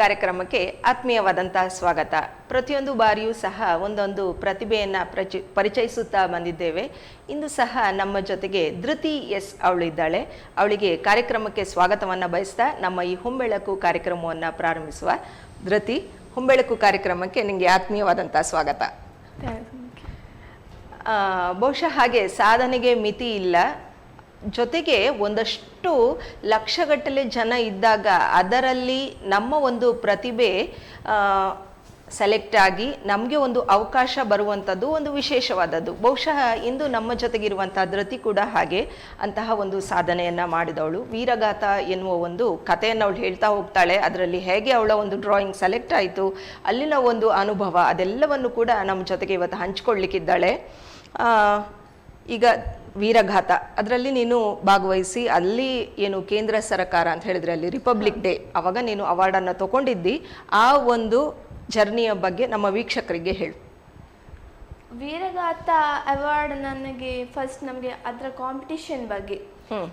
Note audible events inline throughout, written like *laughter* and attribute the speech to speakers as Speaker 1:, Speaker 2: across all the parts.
Speaker 1: ಕಾರ್ಯಕ್ರಮಕ್ಕೆ ಆತ್ಮೀಯವಾದಂತಹ ಸ್ವಾಗತ. ಪ್ರತಿಯೊಂದು ಬಾರಿಯೂ ಸಹ ಒಂದೊಂದು ಪ್ರತಿಭೆಯನ್ನು ಪ್ರಚಿ ಪರಿಚಯಿಸುತ್ತಾ ಬಂದಿದ್ದೇವೆ. ಇಂದು ಸಹ ನಮ್ಮ ಜೊತೆಗೆ ಧೃತಿ ಎಸ್ ಅವಳಿದ್ದಾಳೆ ಅವಳಿಗೆ ಕಾರ್ಯಕ್ರಮಕ್ಕೆ ಸ್ವಾಗತವನ್ನು ಬಯಸ್ತಾ ನಮ್ಮ ಈ ಹುಂಬೆಳಕು ಕಾರ್ಯಕ್ರಮವನ್ನು ಪ್ರಾರಂಭಿಸುವ. ಧೃತಿ ಹುಂಬೆಳಕು ಕಾರ್ಯಕ್ರಮಕ್ಕೆ ನಿಮಗೆ ಆತ್ಮೀಯವಾದಂತಹ ಸ್ವಾಗತ. ಬಹುಶಃ ಹಾಗೆ ಸಾಧನೆಗೆ ಮಿತಿ ಇಲ್ಲ. ಜೊತೆಗೆ ಒಂದಷ್ಟು ಲಕ್ಷಗಟ್ಟಲೆ ಜನ ಇದ್ದಾಗ ಅದರಲ್ಲಿ ನಮ್ಮ ಒಂದು ಪ್ರತಿಭೆ ಸೆಲೆಕ್ಟ್ ಆಗಿ ನಮಗೆ ಒಂದು ಅವಕಾಶ ಬರುವಂಥದ್ದು ಒಂದು ವಿಶೇಷವಾದದ್ದು. ಬಹುಶಃ ಇಂದು ನಮ್ಮ ಜೊತೆಗಿರುವಂಥ ಧೃತಿ ಕೂಡ ಹಾಗೆ ಅಂತಹ ಒಂದು ಸಾಧನೆಯನ್ನು ಮಾಡಿದವಳು. ವೀರಗಾತ ಎನ್ನುವ ಒಂದು ಕಥೆಯನ್ನು ಅವಳು ಹೇಳ್ತಾ ಹೋಗ್ತಾಳೆ. ಅದರಲ್ಲಿ ಹೇಗೆ ಅವಳ ಒಂದು ಡ್ರಾಯಿಂಗ್ ಸೆಲೆಕ್ಟ್ ಆಯಿತು, ಅಲ್ಲಿನ ಒಂದು ಅನುಭವ ಅದೆಲ್ಲವನ್ನು ಕೂಡ ನಮ್ಮ ಜೊತೆಗೆ ಇವತ್ತು ಹಂಚ್ಕೊಳ್ಳಿಕ್ಕಿದ್ದಾಳೆ. ಈಗ ವೀರಘಾತ ಅದರಲ್ಲಿ ನೀನು ಭಾಗವಹಿಸಿ ಅಲ್ಲಿ ಏನು ಕೇಂದ್ರ ಸರ್ಕಾರ ಅಂತ ಹೇಳಿದ್ರೆ ಅಲ್ಲಿ ರಿಪಬ್ಲಿಕ್ ಡೇ ಅವಾಗ ನೀನು ಅವಾರ್ಡನ್ನು ತಗೊಂಡಿದ್ದಿ. ಆ ಒಂದು ಜರ್ನಿಯ ಬಗ್ಗೆ ನಮ್ಮ ವೀಕ್ಷಕರಿಗೆ ಹೇಳು.
Speaker 2: ವೀರಘಾತ ಅವಾರ್ಡ್ ನನಗೆ ಫಸ್ಟ್ ನಮಗೆ ಅದರ ಕಾಂಪಿಟಿಷನ್ ಬಗ್ಗೆ.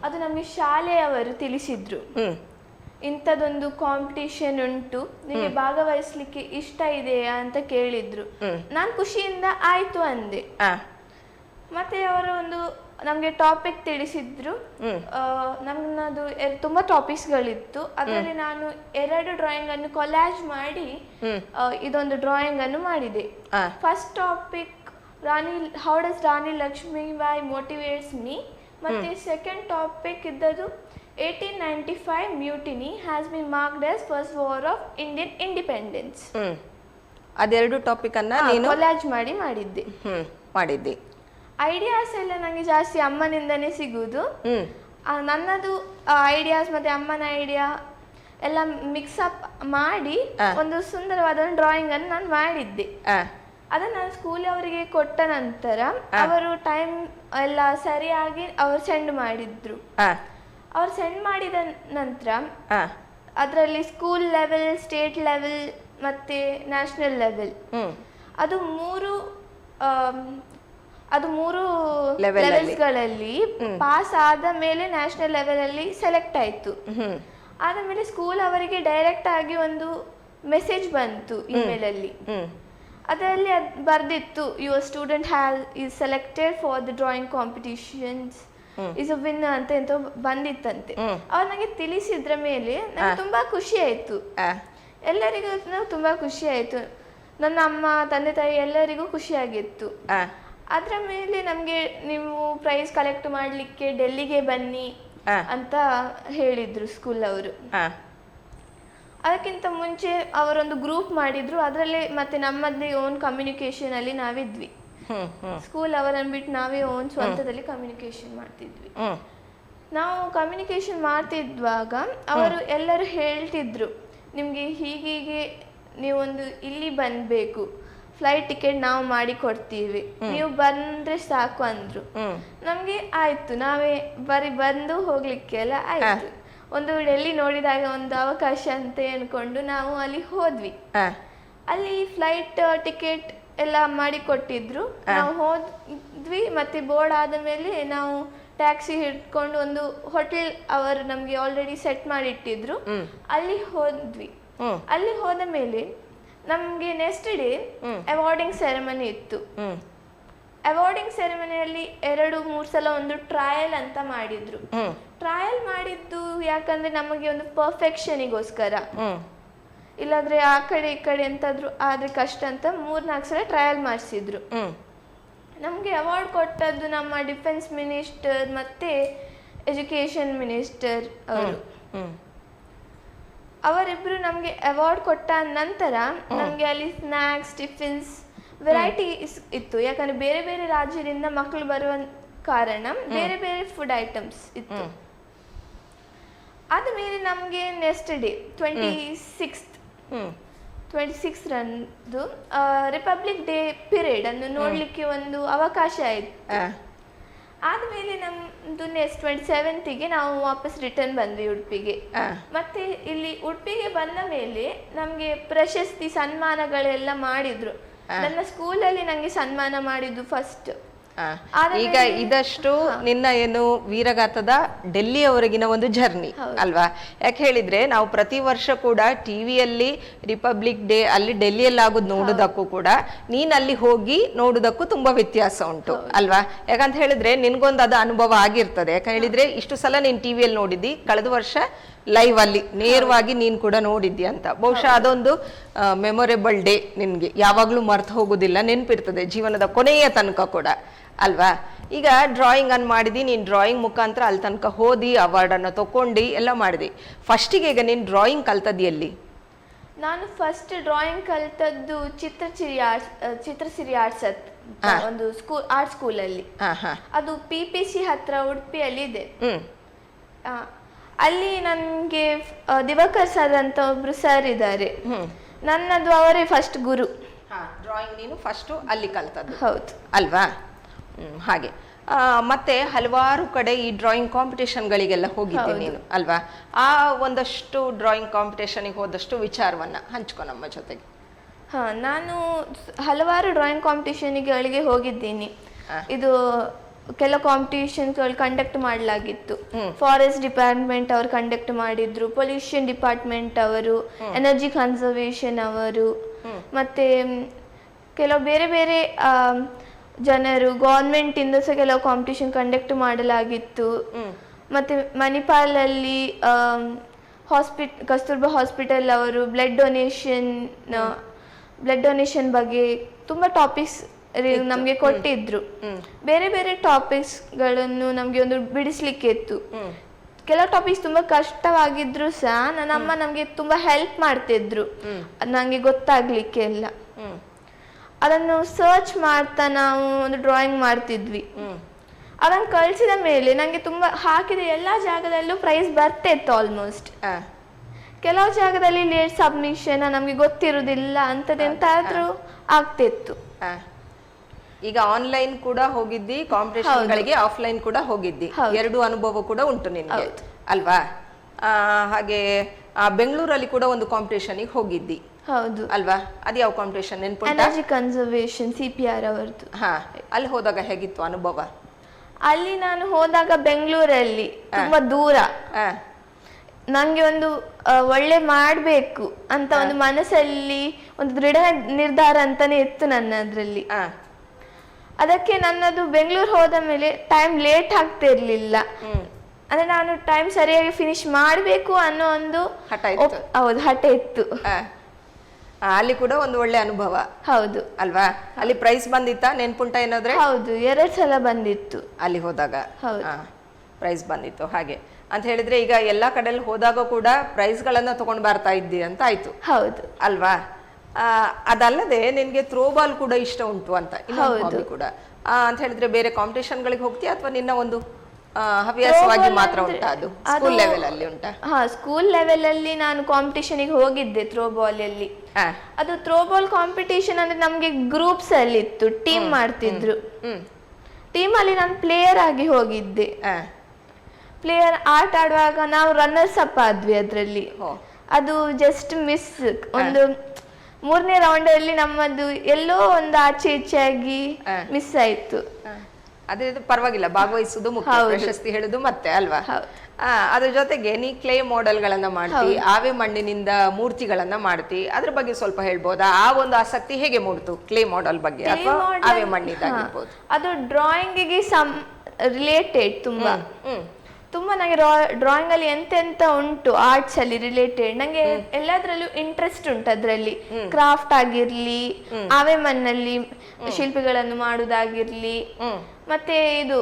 Speaker 2: ಅದು ನಮಗೆ ಶಾಲೆಯವರು ತಿಳಿಸಿದ್ರು.
Speaker 1: ಇಂಥದೊಂದು
Speaker 2: ಇಂಥದ್ದೊಂದು ಕಾಂಪಿಟಿಷನ್ ಉಂಟು ನಿಮಗೆ ಭಾಗವಹಿಸ್ಲಿಕ್ಕೆ ಇಷ್ಟ ಇದೆಯಾ ಅಂತ ಕೇಳಿದ್ರು. ನಾನು ಖುಷಿಯಿಂದ ಆಯ್ತು ಅಂದೆ. ಮತ್ತೆ ಅವರು ಒಂದು ನಮಗೆ ಟಾಪಿಕ್ ತಿಳಿಸಿದ್ರು. ನನ್ನದು ತುಂಬಾ ತುಂಬಾ ಟಾಪಿಕ್ಸ್ಗಳಿತ್ತು ಅದರಲ್ಲಿ ನಾನು ಎರಡು ಡ್ರಾಯಿಂಗ್ ಅನ್ನು ಕೊಲಾಜ್ ಮಾಡಿ ಇದೊಂದು ಡ್ರಾಯಿಂಗ್ ಅನ್ನು ಮಾಡಿದೆ. First topic Rani how does Rani Lakshmibai motivates me ಮತ್ತೆ ಸೆಕೆಂಡ್ ಟಾಪಿಕ್ ಇದ್ದದ್ದು eighteen ninety five mutiny has been marked as first war of Indian independence
Speaker 1: ಅದೆರಡು ಟಾಪಿಕ್ ಅನ್ನ
Speaker 2: ಕೊಲಾಜ್ ಮಾಡಿ ಮಾಡಿದ್ದೆ.
Speaker 1: ಮಾಡಿದ್ದಿ.
Speaker 2: ಐಡಿಯಾಸ್ ಎಲ್ಲ ನನಗೆ ಜಾಸ್ತಿ ಅಮ್ಮನಿಂದನೇ ಸಿಗುವುದು. ಆ, ನನ್ನದು ಐಡಿಯಾಸ್ ಮತ್ತೆ ಅಮ್ಮನ ಐಡಿಯಾ ಎಲ್ಲ ಮಿಕ್ಸ್ ಅಪ್ ಮಾಡಿ
Speaker 1: ಆ.
Speaker 2: ಒಂದು ಸುಂದರವಾದ ಒಂದು ಡ್ರಾಯಿಂಗ್ ಅನ್ನು ನಾನು ಮಾಡಿದ್ದೆ.
Speaker 1: ಆ.
Speaker 2: ಅದನ್ನ ನಾನು ಸ್ಕೂಲ್ ಅವರಿಗೆ ಕೊಟ್ಟ ನಂತರ ಅವರು ಟೈಮ್ ಎಲ್ಲ ಸರಿಯಾಗಿ ಅವರು ಸೆಂಡ್ ಮಾಡಿದ್ರು.
Speaker 1: ಆ.
Speaker 2: ಅವ್ರು ಸೆಂಡ್ ಮಾಡಿದ ನಂತರ
Speaker 1: ಆ.
Speaker 2: ಅದರಲ್ಲಿ ಸ್ಕೂಲ್ ಲೆವೆಲ್ ಸ್ಟೇಟ್ ಲೆವೆಲ್ ಮತ್ತೆ ನ್ಯಾಷನಲ್ ಲೆವೆಲ್
Speaker 1: ಹ್ಮ್.
Speaker 2: ಅದು ಮೂರು ಅದು ಮೂರು. ಲೆವೆಲ್ಸ್ಗಳಲ್ಲಿ ಪಾಸ್ ಆದ ಮೇಲೆ ನ್ಯಾಷನಲ್ ಲೆವೆಲ್ ಅಲ್ಲಿ ಸೆಲೆಕ್ಟ್ ಆಯ್ತು. ಆದ ಮೇಲೆ ಸ್ಕೂಲ್ ಅವರಿಗೆ ಡೈರೆಕ್ಟ್ ಆಗಿ ಒಂದು ಮೆಸೇಜ್ ಬಂತು ಇಮೇಲ್ ಅಲ್ಲಿ. ಅದರಲ್ಲಿ ಅದ್ ಬರ್ದಿತ್ತು your student hall is selected for the drawing competitions is a win ಅಂತ ಎಂತ ಬಂದಿತ್ತಂತೆ. ಅವ್ರು ನನಗೆ ತಿಳಿಸಿದ್ರ ಮೇಲೆ ನನಗೆ ತುಂಬಾ ಖುಷಿ ಆಯ್ತು. ಎಲ್ಲರಿಗೂ ತುಂಬಾ ಖುಷಿ ಆಯ್ತು. ನನ್ನ ಅಮ್ಮ ತಂದೆ ತಾಯಿ ಎಲ್ಲರಿಗೂ ಖುಷಿಯಾಗಿತ್ತು ಅದರ ಮೇಲೆ ನಮಗೆ ನೀವು ಪ್ರೈಸ್ ಕಲೆಕ್ಟ್ ಮಾಡಲಿಕ್ಕೆ ಡೆಲ್ಲಿಗೆ ಬನ್ನಿ ಅಂತ ಹೇಳಿದ್ರು ಸ್ಕೂಲ್ ಅವರು. ಅದಕ್ಕಿಂತ ಮುಂಚೆ ಅವರೊಂದು ಗ್ರೂಪ್ ಮಾಡಿದ್ರು ಅದರಲ್ಲಿ ಮತ್ತೆ ನಮ್ಮದೇ ಓನ್ ಕಮ್ಯುನಿಕೇಶನ್ ಅಲ್ಲಿ ನಾವಿದ್ವಿ. ಸ್ಕೂಲ್ ಅವರನ್ನು ಬಿಟ್ಟು ನಾವೇ ಓನ್ ಸ್ವಂತದಲ್ಲಿ ಕಮ್ಯುನಿಕೇಶನ್ ಮಾಡ್ತಿದ್ವಿ. ನಾವು ಕಮ್ಯುನಿಕೇಶನ್ ಮಾಡ್ತಿದ್ವಾಗ ಅವರು ಎಲ್ಲರೂ ಹೇಳ್ತಿದ್ರು ನಿಮಗೆ ಹೀಗೀಗೆ ನೀವೊಂದು ಇಲ್ಲಿ ಬಂದ್ಬೇಕು ಫ್ಲೈಟ್ ಟಿಕೆಟ್ ನಾವು ಮಾಡಿ ಕೊಡ್ತೀವಿ. ನೀವು ಬಂದ್ರೆ ಸಾಕು ಅಂದ್ರು. ನಮ್ಗೆ ಆಯ್ತು. ನಾವೇ ಬರಿ ಬಂದು ಹೋಗ್ಲಿಕ್ಕೆ ಎಲ್ಲ ಆಯ್ತು. ಒಂದು ಡೆಲ್ಲಿ ನೋಡಿದಾಗ ಒಂದು ಅವಕಾಶ ಅಂತ ಅನ್ಕೊಂಡು ನಾವು ಅಲ್ಲಿ ಹೋದ್ವಿ. ಅಲ್ಲಿ ಫ್ಲೈಟ್ ಟಿಕೆಟ್ ಎಲ್ಲ ಮಾಡಿ ಕೊಟ್ಟಿದ್ರು. ನಾವು ಹೋದ್ವಿ ಮತ್ತೆ ಬೋರ್ಡ್ ಆದ ಮೇಲೆ ನಾವು ಟ್ಯಾಕ್ಸಿ ಹಿಡ್ಕೊಂಡು ಒಂದು ಹೋಟೆಲ್ ಅವರು ನಮ್ಗೆ ಆಲ್ರೆಡಿ ಸೆಟ್ ಮಾಡಿ ಇಟ್ಟಿದ್ರು. ಅಲ್ಲಿ ಹೋದ್ವಿ. ಅಲ್ಲಿ ಹೋದ ಮೇಲೆ ನಮಗೆ ನೆಕ್ಸ್ಟ್ ಡೇ ಅವಾರ್ಡಿಂಗ್ ಸೆರೆಮನಿ ಇತ್ತು. ಅವಾರ್ಡಿಂಗ್ ಸೆರೆಮನಿಯಲ್ಲಿ ಎರಡು ಮೂರು ಸಲ ಒಂದು ಟ್ರಯಲ್ ಅಂತ ಮಾಡಿದ್ರು. ಟ್ರಯಲ್ ಮಾಡಿದ್ದು ಯಾಕಂದ್ರೆ ನಮಗೆ ಒಂದು ಪರ್ಫೆಕ್ಷನಿಗೋಸ್ಕರ ಇಲ್ಲಾಂದ್ರೆ ಆ ಕಡೆ ಈ ಕಡೆ ಎಂತಾದ್ರೂ ಆದ್ರೆ ಕಷ್ಟ ಅಂತ ಮೂರ್ನಾಲ್ಕು ಸಲ ಟ್ರಯಲ್ ಮಾಡಿಸಿದ್ರು. ನಮಗೆ ಅವಾರ್ಡ್ ಕೊಟ್ಟದ್ದು ನಮ್ಮ ಡಿಫೆನ್ಸ್ ಮಿನಿಸ್ಟರ್ ಮತ್ತೆ ಎಜುಕೇಶನ್ ಮಿನಿಸ್ಟರ್ ಅವರು. ಅವರಿಬ್ರು ನಮಗೆ ಅವಾರ್ಡ್ ಕೊಟ್ಟ ನಂತರ ನಮಗೆ ಅಲ್ಲಿ ಸ್ನ್ಯಾಕ್ಸ್ ಟಿಫಿನ್ಸ್ ವೆರೈಟಿ ಇತ್ತು. ಯಾಕಂದ್ರೆ ಬೇರೆ ಬೇರೆ ರಾಜ್ಯದಿಂದ ಮಕ್ಕಳು ಬರುವ ಕಾರಣ ಬೇರೆ ಬೇರೆ ಫುಡ್ ಐಟಮ್ಸ್ ಇತ್ತು.
Speaker 1: ಅದ
Speaker 2: ಮೇಲೆ ನಮಗೆ next day twenty sixth
Speaker 1: hmm.
Speaker 2: Twenty six ರಂದು ರಿಪಬ್ಲಿಕ್ ಡೇ ಪಿರಿಯಡ್ ಅನ್ನು ನೋಡಲಿಕ್ಕೆ ಒಂದು ಅವಕಾಶ ಆಯಿತು. ಆದಮೇಲೆ ನಮ್ಮದು ನೆಕ್ಸ್ಟ್ ಟ್ವೆಂಟಿ ಸೆವೆಂತಿಗೆ ನಾವು ವಾಪಸ್ ರಿಟರ್ನ್ ಬಂದ್ವಿ ಉಡುಪಿಗೆ. ಮತ್ತೆ ಇಲ್ಲಿ ಉಡುಪಿಗೆ ಬಂದ ಮೇಲೆ ನಮಗೆ ಪ್ರಶಸ್ತಿ ಸನ್ಮಾನಗಳೆಲ್ಲ ಮಾಡಿದ್ರು. ನನ್ನ ಸ್ಕೂಲಲ್ಲಿ ನಂಗೆ ಸನ್ಮಾನ ಮಾಡಿದ್ದು ಫಸ್ಟ್
Speaker 1: ಈಗ ಇದಷ್ಟು ನಿನ್ನ ಏನು ವೀರಗಾಥದ ಡೆಲ್ಲಿಯವರೆಗಿನ ಒಂದು ಜರ್ನಿ ಅಲ್ವಾ? ಯಾಕೆ ಹೇಳಿದ್ರೆ ನಾವು ಪ್ರತಿ ವರ್ಷ ಕೂಡ ಟಿವಿಯಲ್ಲಿ ರಿಪಬ್ಲಿಕ್ ಡೇ ಅಲ್ಲಿ ಡೆಲ್ಲಿಯಲ್ಲಿ ಆಗೋದು ನೋಡೋದಕ್ಕೂ ಕೂಡ ನೀನ್ ಅಲ್ಲಿ ಹೋಗಿ ನೋಡೋದಕ್ಕೂ ತುಂಬಾ ವ್ಯತ್ಯಾಸ ಉಂಟು ಅಲ್ವಾ? ಯಾಕಂತ ಹೇಳಿದ್ರೆ ನಿನ್ಗೊಂದು ಅದು ಅನುಭವ ಆಗಿರ್ತದೆ. ಯಾಕೆ ಹೇಳಿದ್ರೆ ಇಷ್ಟು ಸಲ ನೀನ್ ಟಿವಿಯಲ್ಲಿ ನೋಡಿದ್ದಿ ಕಳೆದ ವರ್ಷ ಲೈವ್ ಅಲ್ಲಿ. ನೇರವಾಗಿ ನೀನ್ ಕೂಡ ನೋಡಿದ್ಯಾ ಅಂತ. ಬಹುಶಃ ಅದೊಂದು ಮೆಮೊರೇಬಲ್ ಡೇ ನಿನ್ಗೆ. ಯಾವಾಗ್ಲೂ ಮರ್ತು ಹೋಗುದಿಲ್ಲ ನೆನ್ಪಿರ್ತದೆ ಜೀವನದ ಕೊನೆಯ ತನಕ ಕೂಡ. ಅಲ್ವಾ? ಈಗ ಡ್ರಾಯಿಂಗ್ ಅನ್ನು ಮಾಡಿದಿ ನೀನು ಡ್ರಾಯಿಂಗ್ ಮುಖಾಂತರ ಅಲ್ಲಿ ತನಕ ಹೋದಿ ಅವಾರ್ಡನ್ನು ತಕೊಂಡಿ ಎಲ್ಲ ಮಾಡಿದಿ. ಫಸ್ಟಿಗೆ ಈಗ ನೀನು ಡ್ರಾಯಿಂಗ್ ಕಲ್ತದ್ದು ಎಲ್ಲಿ?
Speaker 2: ನಾನು ಫಸ್ಟ್ ಡ್ರಾಯಿಂಗ್ ಕಲ್ತದ್ದು ಚಿತ್ರಸಿರಿ ಆರ್ಟ್ಸ್ ಚಿತ್ರಸಿರಿ ಆರ್ಟ್ಸ್ ಒಂದು ಸ್ಕೂಲ್ ಆರ್ಟ್ ಸ್ಕೂಲಲ್ಲಿ. ಅದು ಪಿ ಪಿ ಸಿ ಹತ್ರ ಉಡುಪಿಯಲ್ಲಿ ಇದೆ. ಅಲ್ಲಿ ನನಗೆ ದಿವಾಕರ್ ಸರ್ ಅಂತ ಒಬ್ರು ಸರ್ ಇದ್ದಾರೆ. ನನ್ನದು ಅವರೇ ಫಸ್ಟ್ ಗುರು.
Speaker 1: ಡ್ರಾಯಿಂಗ್ ನೀನು ಫಸ್ಟು ಅಲ್ಲಿ ಕಲ್ತದ್ದು.
Speaker 2: ಹೌದು.
Speaker 1: ಅಲ್ವಾ? ಹಾಗೆ. ಮತ್ತೆ ಹಲವಾರು ಕಡೆ ಈ ಡ್ರಾಯಿಂಗ್ ಕಾಂಪಿಟೇಷನ್ಗಳಿಗೆಲ್ಲ ಹೋಗಿದ್ದೆ ನೀನು ಅಲ್ವಾ? ಆ ಒಂದಷ್ಟು ಡ್ರಾಯಿಂಗ್ ಕಾಂಪಿಟೇಷನಿಗೆ ಹೋದಷ್ಟು ವಿಚಾರವನ್ನ ಹಂಚ್ಕೊ ನಮ್ಮ ಜೊತೆಗೆ.
Speaker 2: ಹಾ ನಾನು ಹಲವಾರು ಡ್ರಾಯಿಂಗ್ ಕಾಂಪಿಟೇಷನ್ಗಳಿಗೆ ಹೋಗಿದ್ದೀನಿ. ಇದು ಕೆಲವು ಕಾಂಪಿಟೇಷನ್ಸ್ಗಳು ಕಂಡಕ್ಟ್ ಮಾಡಲಾಗಿತ್ತು. ಫಾರೆಸ್ಟ್ ಡಿಪಾರ್ಟ್ಮೆಂಟ್ ಅವರು ಕಂಡಕ್ಟ್ ಮಾಡಿದ್ರು ಪೊಲ್ಯೂಷನ್ ಡಿಪಾರ್ಟ್ಮೆಂಟ್ ಅವರು ಎನರ್ಜಿ ಕನ್ಸರ್ವೇಷನ್ ಅವರು ಮತ್ತೆ ಕೆಲವು ಬೇರೆ ಬೇರೆ ಜನರು ಗೌರ್ಮೆಂಟ್ ಇಂದ ಸಹ ಕೆಲವು ಕಾಂಪಿಟೇಷನ್ ಕಂಡಕ್ಟ್ ಮಾಡಲಾಗಿತ್ತು. ಮತ್ತೆ ಮಣಿಪಾಲಲ್ಲಿ ಹಾಸ್ಪಿಟ್ ಕಸ್ತೂರ್ಬಾ ಹಾಸ್ಪಿಟಲ್ ಅವರು ಬ್ಲಡ್ ಡೊನೇಷನ್ ಬ್ಲಡ್ ಡೊನೇಷನ್ ಬಗ್ಗೆ ತುಂಬ ಟಾಪಿಕ್ಸ್ ನಮಗೆ ಕೊಟ್ಟಿದ್ರು. ಬೇರೆ ಬೇರೆ ಟಾಪಿಕ್ಸ್ಗಳನ್ನು ನಮಗೆ ಒಂದು ಬಿಡಿಸ್ಲಿಕ್ಕೆ ಇತ್ತು. ಕೆಲವು ಟಾಪಿಕ್ಸ್ ತುಂಬಾ ಕಷ್ಟವಾಗಿದ್ರು ಸಹ ನನ್ನ ಅಮ್ಮ ನಮಗೆ ತುಂಬಾ ಹೆಲ್ಪ್ ಮಾಡ್ತಿದ್ರು. ಅದ್ ನಂಗೆ ಗೊತ್ತಾಗ್ಲಿಕ್ಕೆ ಎಲ್ಲ ಅದನ್ನು ಸರ್ಚ್ ಮಾಡ್ತಾ ನಾವು ಒಂದು ಡ್ರಾಯಿಂಗ್ ಮಾಡ್ತಿದ್ವಿ. ಅದನ್ನ ಕಳಿಸಿದ ಮೇಲೆ ನನಗೆ ತುಂಬಾ ಹಾಕಿದ ಎಲ್ಲಾ ಜಾಗದಲ್ಲೂ ಪ್ರೈಸ್ ಬರ್ತಾ ಇತ್ತು ಆಲ್ಮೋಸ್ಟ್ ಕೆಲವು ಜಾಗದಲ್ಲಿ ಲೇಟ್ ಸಬ್ಮಿಷನ್ ನಮಗೆ ಗೊತ್ತಿರುವುದಿಲ್ಲ ಅಂತದೆಂತಾದ್ರೂ ಆಗ್ತಿತ್ತು.
Speaker 1: ಈಗ ಆನ್ಲೈನ್ ಕೂಡ ಹೋಗಿದ್ದಿ ಕಾಂಪಿಟೇಷನ್ ಗಳಿಗೆ ಆಫ್ಲೈನ್ ಕೂಡ ಹೋಗಿದ್ದಿ. ಎರಡು ಅನುಭವ ಕೂಡ ಉಂಟು ನಿನ್ಗೆ. ಅಲ್ವಾ? ಹಾಗೆ ಬೆಂಗಳೂರಲ್ಲಿ ಕೂಡ ಒಂದು ಕಾಂಪಿಟೇಷನ್ಗೆ ಹೋಗಿದ್ದಿ.
Speaker 2: ಹೌದು.
Speaker 1: ಅಲ್ವಾ? ಅದು ಯಾವ competition
Speaker 2: energy conservation C P R ಅವರದ್ದು.
Speaker 1: ಹಾ ಅಲ್ಲಿ ಹೋದಾಗ ಹೇಗಿತ್ತು ಅನುಭವ?
Speaker 2: ಅಲ್ಲಿ ನಾನು ಹೋದಾಗ ಬೆಂಗಳೂರಲ್ಲಿ ತುಂಬಾ ದೂರ.
Speaker 1: ನನಗೆ
Speaker 2: ನಂಗೆ ಒಂದು ಒಳ್ಳೆ ಮಾಡಬೇಕು ಅಂತ ಒಂದು ಮನಸ್ಸಲ್ಲಿ ಒಂದು ದೃಢ ನಿರ್ಧಾರ ಅಂತಾನೆ ಇತ್ತು ನನ್ನದ್ರಲ್ಲಿ.
Speaker 1: ಆ,
Speaker 2: ಅದಕ್ಕೆ ನನ್ನದು ಬೆಂಗಳೂರು ಹೋದ ಮೇಲೆ ಟೈಮ್ ಲೇಟ್ ಆಗ್ತಾ ಇರ್ಲಿಲ್ಲ.
Speaker 1: ಹ್ಮ್.
Speaker 2: ಅಂದ್ರೆ ನಾನು ಟೈಮ್ ಸರಿಯಾಗಿ ಫಿನಿಶ್ ಮಾಡಬೇಕು ಅನ್ನೋ ಒಂದು
Speaker 1: ಹಠ ಇತ್ತು.
Speaker 2: ಹೌದು ಹಠ ಇತ್ತು.
Speaker 1: ಅಲ್ಲಿ ಕೂಡ ಒಂದು ಒಳ್ಳೆ ಅನುಭವ.
Speaker 2: ಹೌದು.
Speaker 1: ಅಲ್ವಾ? ಅಲ್ಲಿ ಪ್ರೈಸ್ ಬಂದಿತ್ತಾ? ನೆನ್ಪುಂಟ ಏನಾದ್ರೆ?
Speaker 2: ಹೌದು ಎರಡ್ ಸಲ ಬಂದಿತ್ತು.
Speaker 1: ಅಲ್ಲಿ ಹೋದಾಗ.
Speaker 2: ಹೌದು.
Speaker 1: ಪ್ರೈಸ್ ಬಂದಿತ್ತು ಹಾಗೆ. ಅಂತ ಹೇಳಿದ್ರೆ ಈಗ ಎಲ್ಲಾ ಕಡೆಯಲ್ಲಿ ಹೋದಾಗ ಕೂಡ ಪ್ರೈಸ್ ಗಳನ್ನ ತಗೊಂಡ್ ಬರ್ತಾ ಇದ್ದಿ ಅಂತ ಆಯ್ತು.
Speaker 2: ಹೌದು.
Speaker 1: ಅಲ್ವಾ? ಅದಲ್ಲದೆ ನಿನ್ಗೆ ಥ್ರೋಬಾಲ್ ಕೂಡ ಇಷ್ಟ ಉಂಟು ಅಂತ ಇನ್ನೊಂದು ಕೂಡ. ಅಂತ ಹೇಳಿದ್ರೆ ಬೇರೆ ಕಾಂಪಿಟೇಷನ್ ಗಳಿಗೆ ಹೋಗ್ತೀಯಾ ಅಥವಾ ನಿನ್ನ ಒಂದು ಹವ್ಯಾಸವಾಗಿ ಮಾತ್ರ ಉಂಟಾ ಅದು? ಸ್ಕೂಲ್ ಲೆವೆಲ್ ಅಲ್ಲಿ ಉಂಟಾ?
Speaker 2: ಹಾ ಸ್ಕೂಲ್ ಲೆವೆಲ್ ಅಲ್ಲಿ ನಾನು ಕಾಂಪಿಟೇಷನ್ಗೆ ಹೋಗಿದ್ದೆ ಥ್ರೋಬಾಲ್ ಅಲ್ಲಿ. ಅದು ಥ್ರೋಬಾಲ್ ಕಾಂಪಿಟೇಷನ್ ಅಂದ್ರೆ ನಮ್ಗೆ ಗ್ರೂಪ್ಸ್ ಅಲ್ಲಿ ಇತ್ತು ಟೀಮ್ ಮಾಡ್ತಿದ್ರು. ಟೀಮ್ ಅಲ್ಲಿ ನಾನು ಪ್ಲೇಯರ್ ಆಗಿ ಹೋಗಿದ್ದೆ. ಪ್ಲೇಯರ್ ಆಟ ಆಡುವಾಗ ನಾವು ರನ್ನರ್ಸ್ ಅಪ್ ಆದ್ವಿ ಅದರಲ್ಲಿ. ಅದು ಜಸ್ಟ್ ಮಿಸ್ ಒಂದು ಮೂರನೇ ರೌಂಡ್ ಅಲ್ಲಿ ನಮ್ಮದು ಎಲ್ಲೋ ಒಂದು ಆಚೆ ಈಚೆ ಆಗಿ ಮಿಸ್ ಆಯ್ತು.
Speaker 1: ಅದೇ ಪರವಾಗಿಲ್ಲ ಭಾಗವಹಿಸುದು ಮುಖ್ಯ ಪ್ರಶಸ್ತಿ ಹೇಳುದು ಮತ್ತೆ ಅಲ್ವಾ? ಅದ್ರ ಜೊತೆಗೆ ನೀ ಕ್ಲೇ ಗಳನ್ನ ಮಾಡ್ತಿ ಆವೆ ಮಣ್ಣಿನಿಂದ ಮೂರ್ತಿಗಳನ್ನ ಮಾಡ್ತಿ ಅದ್ರ ಬಗ್ಗೆ ಸ್ವಲ್ಪ ಹೇಳ್ಬೋದಾ? ಆ ಒಂದು ಆಸಕ್ತಿ ಹೇಗೆ ಮೂಡ್ತು ಕ್ಲೇ ಮಾಡೆಲ್ ಬಗ್ಗೆ ಅಥವಾ ಆವೆ
Speaker 2: ಮಣ್ಣಿದ್ದಾಗಿರ್ಬೋದು. ಅದು ಡ್ರಾಯಿಂಗಿಗೆ ಸಮ್ ರಿಲೇಟೆಡ್ ತುಂಬಾ. ತುಂಬಾ ನಂಗೆ ಡ್ರಾಯಿಂಗ್ ಅಲ್ಲಿ ಎಂತೆಂತ ಉಂಟು ಆರ್ಟ್ಸ್ ಅಲ್ಲಿ ರಿಲೇಟೆಡ್ ನಂಗೆ ಎಲ್ಲದ್ರಲ್ಲೂ ಇಂಟ್ರೆಸ್ಟ್ ಉಂಟು ಅದ್ರಲ್ಲಿ. ಕ್ರಾಫ್ಟ್ ಆಗಿರ್ಲಿ ಆವೆ ಮಣ್ಣಲ್ಲಿ ಶಿಲ್ಪಿಗಳನ್ನು
Speaker 1: ಮಾಡುದಾಗಿರ್ಲಿ
Speaker 2: ಮತ್ತೆ ಇದು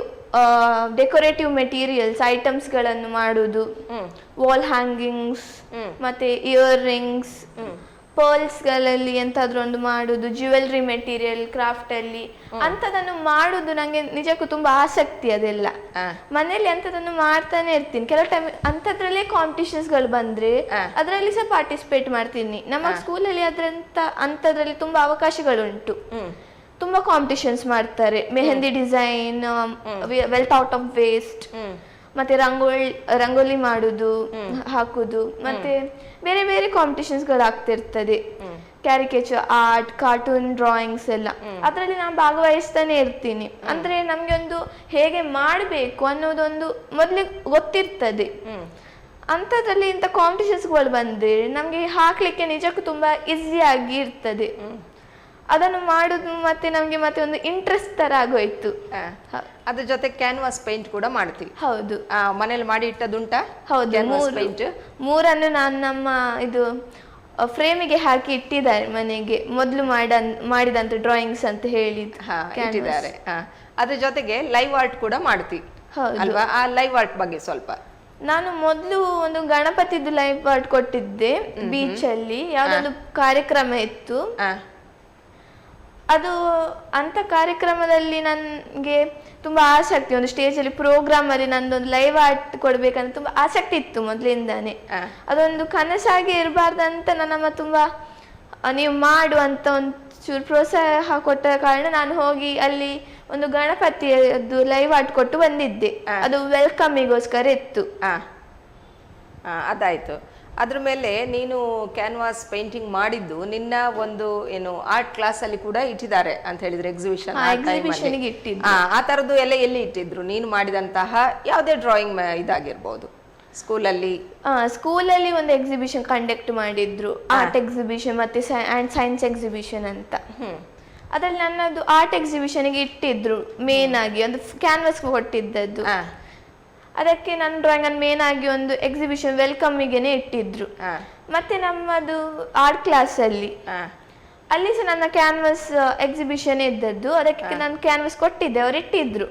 Speaker 2: ಡೆಕೋರೇಟಿವ್ ಮೆಟೀರಿಯಲ್ಸ್ ಐಟಮ್ಸ್ಗಳನ್ನು
Speaker 1: ಮಾಡುದು.
Speaker 2: ವಾಲ್ ಹ್ಯಾಂಗಿಂಗ್ಸ್ ಮತ್ತೆ ಇಯರ್ ರಿಂಗ್ಸ್ ಪರ್ಲ್ಸ್ಗಳಲ್ಲಿ ಎಂತಾದ್ರೂ ಒಂದು ಮಾಡುದು ಜ್ಯುವೆಲ್ರಿ ಮೆಟೀರಿಯಲ್ ಕ್ರಾಫ್ಟ್ ಅಲ್ಲಿ ಅಂತದನ್ನು ಮಾಡುದು ನಂಗೆ ನಿಜಕ್ಕೂ ತುಂಬಾ ಆಸಕ್ತಿ ಅದೆಲ್ಲ. ಮನೆಯಲ್ಲಿ ಅಂತದನ್ನು ಮಾಡ್ತಾನೆ ಇರ್ತೀನಿ. ಕೆಲವು ಟೈಮ್ ಅಂತದ್ರಲ್ಲೇ ಕಾಂಪಿಟಿಷನ್ಸ್ಗಳು ಬಂದ್ರೆ ಅದರಲ್ಲಿ ಸಹ ಪಾರ್ಟಿಸಿಪೇಟ್ ಮಾಡ್ತೀನಿ. ನಮ್ಮ ಸ್ಕೂಲಲ್ಲಿ ಅದ್ರಂತ ಅಂತದ್ರಲ್ಲಿ ತುಂಬಾ ಅವಕಾಶಗಳುಂಟು. ತುಂಬಾ ಕಾಂಪಿಟಿಷನ್ಸ್ ಮಾಡ್ತಾರೆ. Mehndi design wealth out of waste ಮತ್ತೆ ರಂಗೋಲಿ ರಂಗೋಲಿ ಮಾಡುದು ಹಾಕುದು ಮತ್ತೆ ಬೇರೆ ಬೇರೆ ಕಾಂಪಿಟೇಷನ್ಸ್ಗಳು ಆಗ್ತಿರ್ತದೆ. ಕ್ಯಾರಿಕೇಚರ್ ಆರ್ಟ್ ಕಾರ್ಟೂನ್ ಡ್ರಾಯಿಂಗ್ಸ್ ಎಲ್ಲ. ಅದರಲ್ಲಿ ನಾನು ಭಾಗವಹಿಸ್ತಾನೆ ಇರ್ತೀನಿ. ಅಂದ್ರೆ ನಮ್ಗೆ ಒಂದು ಹೇಗೆ ಮಾಡಬೇಕು ಅನ್ನೋದೊಂದು ಮೊದ್ಲಿಗೆ ಗೊತ್ತಿರ್ತದೆ.
Speaker 1: ಅಂತದಲ್ಲಿ
Speaker 2: ಅಂಥದ್ರಲ್ಲಿ ಇಂಥ ಕಾಂಪಿಟಿಷನ್ಸ್ಗಳು ಬಂದ್ರೆ ನಮಗೆ ಹಾಕ್ಲಿಕ್ಕೆ ನಿಜಕ್ಕೂ ತುಂಬಾ ತುಂಬ ಆಗಿ ಇರ್ತದೆ. ಅದನ್ನು ಮಾಡುದು ಮತ್ತೆ ನಮಗೆ ಮತ್ತೆ ಒಂದು ಇಂಟ್ರೆಸ್ಟ್ ತರ ಆಗೋಯ್ತು.
Speaker 1: ಅದ್ರ ಜೊತೆ ಕ್ಯಾನ್ವಾಸ್ ಪೇಂಟ್ ಕೂಡ ಮಾಡ್ತೀವಿ.
Speaker 2: ಹೌದು.
Speaker 1: ಆ, ಮನೇಲಿ ಮಾಡಿ ಇಟ್ಟದುಂಟ
Speaker 2: ಹೌದು
Speaker 1: ಪೇಂಟ್
Speaker 2: ಮೂರನ್ನು ನಾನು ನಮ್ಮ ಇದು ಫ್ರೇಮಿಗೆ ಹಾಕಿ ಇಟ್ಟಿದ್ದಾರೆ ಮನೆಗೆ. ಮೊದಲು ಮಾಡ ಮಾಡಿದಂತ ಡ್ರಾಯಿಂಗ್ಸ್ ಅಂತ ಹೇಳಿ.
Speaker 1: ಇಟ್ಟಿದ್ದಾರೆ. ಅದ್ರ ಜೊತೆಗೆ ಲೈವ್ ಆರ್ಟ್ ಕೂಡ ಮಾಡ್ತೀವಿ.
Speaker 2: ಹೌದು.
Speaker 1: ಅಲ್ವಾ? ಆ ಲೈವ್ ಆರ್ಟ್ ಬಗ್ಗೆ ಸ್ವಲ್ಪ.
Speaker 2: ನಾನು ಮೊದಲು ಒಂದು ಗಣಪತಿದು ಲೈವ್ ಆರ್ಟ್ ಕೊಟ್ಟಿದ್ದೆ ಬೀಚ್ ಅಲ್ಲಿ. ಯಾವ್ದೊಂದು ಕಾರ್ಯಕ್ರಮ ಇತ್ತು. ಅದು ಅಂತ ಕಾರ್ಯಕ್ರಮದಲ್ಲಿ ನನಗೆ ತುಂಬಾ ಆಸಕ್ತಿ. ಒಂದು ಸ್ಟೇಜಲ್ಲಿ ಪ್ರೋಗ್ರಾಮಲ್ಲಿ ನಂದೊಂದು ಲೈವ್ ಆರ್ಟ್ ಕೊಡ್ಬೇಕಂತ ತುಂಬಾ ಆಸಕ್ತಿ ಇತ್ತು ಮೊದಲಿಂದಾನೆ. ಅದೊಂದು ಕನಸಾಗಿ ಇರಬಾರ್ದಂತ ನನ್ನಮ್ಮ ತುಂಬಾ ನೀವು ಮಾಡು ಅಂತ ಒಂದು ಚೂರು ಪ್ರೋತ್ಸಾಹ ಕೊಟ್ಟ ಕಾರಣ ನಾನು ಹೋಗಿ ಅಲ್ಲಿ ಒಂದು ಗಣಪತಿಯದ್ದು ಲೈವ್ ಆರ್ಟ್ ಕೊಟ್ಟು ಬಂದಿದ್ದೆ. ಅದು ವೆಲ್ಕಮಿಗೋಸ್ಕರ ಇತ್ತು.
Speaker 1: ಅದಾಯ್ತು. ಅದ್ರ ಮೇಲೆ ನೀನು ಕ್ಯಾನ್ವಾಸ್ ಪೇಂಟಿಂಗ್ ಮಾಡಿದ್ದು ನಿನ್ನ ಒಂದು ಏನು ಆರ್ಟ್ ಕ್ಲಾಸ್ ಅಲ್ಲಿ ಕೂಡ ಇಟ್ಟಿದ್ದಾರೆ ಅಂತ ಹೇಳಿದ್ರೆ ಎಕ್ಸಿಬಿಷನ್. ಆ ತರದ್ದು ಎಲ್ಲ ಎಲ್ಲಿ ಇಟ್ಟಿದ್ರು? ನೀನು ಮಾಡಿದಂತಹ ಯಾವುದೇ ಡ್ರಾಯಿಂಗ್ ಇದಾಗಿರ್ಬೋದು. ಸ್ಕೂಲಲ್ಲಿ
Speaker 2: ಸ್ಕೂಲಲ್ಲಿ ಒಂದು ಎಕ್ಸಿಬಿಷನ್ ಕಂಡಕ್ಟ್ ಮಾಡಿದ್ರು. ಆರ್ಟ್ ಎಕ್ಸಿಬಿಷನ್ ಮತ್ತೆ ಸೈನ್ಸ್ ಎಕ್ಸಿಬಿಷನ್ ಅಂತ. ಅದ್ರಲ್ಲಿ ನನ್ನದು ಆರ್ಟ್ ಎಕ್ಸಿಬಿಷನ್ಗೆ ಇಟ್ಟಿದ್ರು ಮೇನ್ ಆಗಿ. ಒಂದು ಕ್ಯಾನ್ವಾಸ್ ಕೊಟ್ಟಿದ್ದದ್ದು. ಅದಕ್ಕೆ ನನ್ನ ಡ್ರಾಯಿಂಗ್ ಅನ್ನು ಮೇನ್ ಆಗಿ ಒಂದು ಎಕ್ಸಿಬಿಷನ್ ವೆಲ್ಕಮ್ಮಿಗೆನೆ ಇಟ್ಟಿದ್ರು. ಮತ್ತೆ ನಮ್ಮದು ಆರ್ಟ್ ಕ್ಲಾಸ್
Speaker 1: ಅಲ್ಲಿ.
Speaker 2: ಅಲ್ಲಿ ಸಹ ನನ್ನ ಕ್ಯಾನ್ವಾಸ್ ಎಕ್ಸಿಬಿಷನ್ ಇದ್ದದ್ದು. ಅದಕ್ಕೆ ನಾನು ಕ್ಯಾನ್ವಾಸ್ ಕೊಟ್ಟಿದ್ದೆ ಅವ್ರು ಇಟ್ಟಿದ್ರು.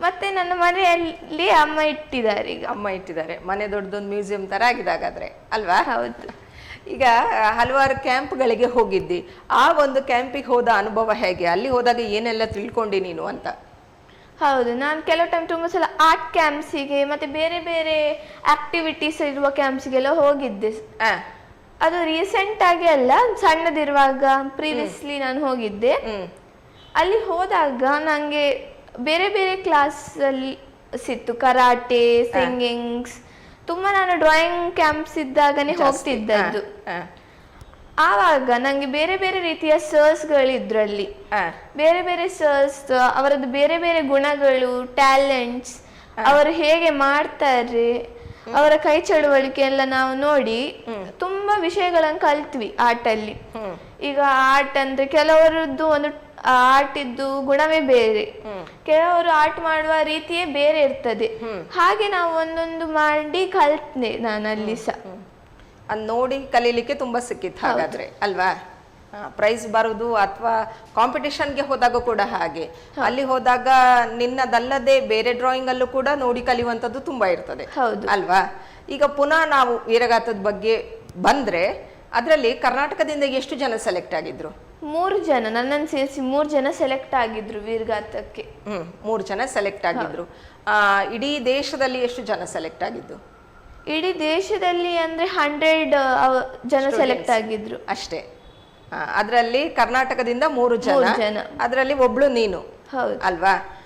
Speaker 2: ಮತ್ತೆ ನನ್ನ ಮನೆಯಲ್ಲಿ ಅಮ್ಮ ಇಟ್ಟಿದ್ದಾರೆ ಈಗ.
Speaker 1: ಅಮ್ಮ ಇಟ್ಟಿದ್ದಾರೆ. ಮನೆ ದೊಡ್ಡದೊಂದು ಮ್ಯೂಸಿಯಂ ತರ ಆಗಿದೆ ಹಾಗಾದ್ರೆ ಅಲ್ವಾ?
Speaker 2: ಹೌದು.
Speaker 1: ಈಗ ಹಲವಾರು ಕ್ಯಾಂಪ್ಗಳಿಗೆ ಹೋಗಿದ್ದಿ. ಆ ಒಂದು ಕ್ಯಾಂಪಿಗೆ ಹೋದ ಅನುಭವ ಹೇಗೆ? ಅಲ್ಲಿ ಹೋದಾಗ ಏನೆಲ್ಲ ತಿಳ್ಕೊಂಡಿ ನೀನು ಅಂತ?
Speaker 2: ಹೌದು ನಾನು ಕೆಲವು ಟೈಮ್ ತುಂಬ ಸಲ ಆರ್ಟ್ ಕ್ಯಾಂಪ್ಸಿಗೆ ಮತ್ತೆ ಬೇರೆ ಬೇರೆ ಆಕ್ಟಿವಿಟೀಸ್ ಇರುವ ಕ್ಯಾಂಪ್ಸ್ಗೆಲ್ಲ ಹೋಗಿದ್ದೆ.
Speaker 1: ಆ,
Speaker 2: ಅದು ರೀಸೆಂಟ್ ಆಗಿ ಅಲ್ಲ ಸಣ್ಣದಿರುವಾಗ ಪ್ರೀವಿಯಸ್ಲಿ ನಾನು ಹೋಗಿದ್ದೆ.
Speaker 1: ಹ್ಮ್.
Speaker 2: ಅಲ್ಲಿ ಹೋದಾಗ ನನಗೆ ಬೇರೆ ಬೇರೆ ಕ್ಲಾಸ್ ಅಲ್ಲಿ ಸಿಕ್ತು ಕರಾಟೆ ಸಿಂಗಿಂಗ್ಸ್ ತುಂಬಾ ನಾನು ಡ್ರಾಯಿಂಗ್ ಕ್ಯಾಂಪ್ಸ್ ಇದ್ದಾಗನೇ ಹೋಗ್ತಿದ್ದದ್ದು.
Speaker 1: ಆ,
Speaker 2: ಆವಾಗ ನಂಗೆ ಬೇರೆ ಬೇರೆ ರೀತಿಯ ಸರ್ಸ್ ಅಲ್ಲಿ
Speaker 1: ಆ,
Speaker 2: ಬೇರೆ ಬೇರೆ ಸರ್ಸ್ ಅವರದ್ದು ಬೇರೆ ಬೇರೆ ಗುಣಗಳು ಟ್ಯಾಲೆಂಟ್ಸ್ ಅವರು ಹೇಗೆ ಮಾಡ್ತಾರೆ ಅವರ ಕೈ ಚಳುವಳಿಕೆ ಎಲ್ಲ ನಾವು ನೋಡಿ ತುಂಬಾ ವಿಷಯಗಳನ್ನು ಕಲ್ತ್ವಿ ಆರ್ಟಲ್ಲಿ. ಈಗ ಆರ್ಟ್ ಅಂದ್ರೆ ಕೆಲವರದ್ದು ಒಂದು ಆರ್ಟ್ ಇದ್ದು ಗುಣವೇ ಬೇರೆ. ಕೆಲವರು ಆರ್ಟ್ ಮಾಡುವ ರೀತಿಯೇ ಬೇರೆ ಇರ್ತದೆ. ಹಾಗೆ ನಾವು ಒಂದೊಂದು ಮಾಡಿ ಕಲ್ತ್ನೆ ನಾನು ಅಲ್ಲಿ ಸಹ
Speaker 1: ಅದ್ ನೋಡಿ ಕಲೀಲಿಕ್ಕೆ ತುಂಬಾ ಸಿಕ್ಕಿತ್ತು ಹಾಗಾದ್ರೆ ಅಲ್ವಾ? ಪ್ರೈಸ್ ಬರೋದು ಅಥವಾ ಕಾಂಪಿಟೇಷನ್ಗೆ ಹೋದಾಗ ಕೂಡ ಹಾಗೆ. ಅಲ್ಲಿ ಹೋದಾಗ ನಿನ್ನದಲ್ಲದೆ ಬೇರೆ ಡ್ರಾಯಿಂಗ್ ಅಲ್ಲೂ ಕೂಡ ನೋಡಿ ಕಲಿಯುವಂಥದ್ದು ತುಂಬಾ ಇರ್ತದೆ
Speaker 2: ಹೌದು.
Speaker 1: ಅಲ್ವಾ? ಈಗ ಪುನಃ ನಾವು ವೀರಗಾಥದ ಬಗ್ಗೆ ಬಂದ್ರೆ ಅದರಲ್ಲಿ ಕರ್ನಾಟಕದಿಂದ ಎಷ್ಟು ಜನ ಸೆಲೆಕ್ಟ್ ಆಗಿದ್ರು?
Speaker 2: ಮೂರು ಜನ ನನ್ನನ್ನು ಸೇರಿಸಿ ಮೂರು ಜನ ಸೆಲೆಕ್ಟ್ ಆಗಿದ್ರು ವೀರಗಾಥಕ್ಕೆ.
Speaker 1: ಹ್ಮ್ ಮೂರು ಜನ ಸೆಲೆಕ್ಟ್ ಆಗಿದ್ರು. ಇಡೀ ದೇಶದಲ್ಲಿ ಎಷ್ಟು ಜನ ಸೆಲೆಕ್ಟ್ ಆಗಿದ್ದು?
Speaker 2: ಇಡೀ ದೇಶದಲ್ಲಿ ಅಂದ್ರೆ ಹಂಡ್ರೆಡ್ ಜನ ಸೆಲೆಕ್ಟ್ ಆಗಿದ್ರು.
Speaker 1: ಅಷ್ಟೇ. ಅದರಲ್ಲಿ ಕರ್ನಾಟಕದಿಂದ ಮೂರು ಜನ.
Speaker 2: ಜನ.
Speaker 1: ಅದರಲ್ಲಿ ಒಬ್ಳು ನೀನು. ಅಲ್ವಾ?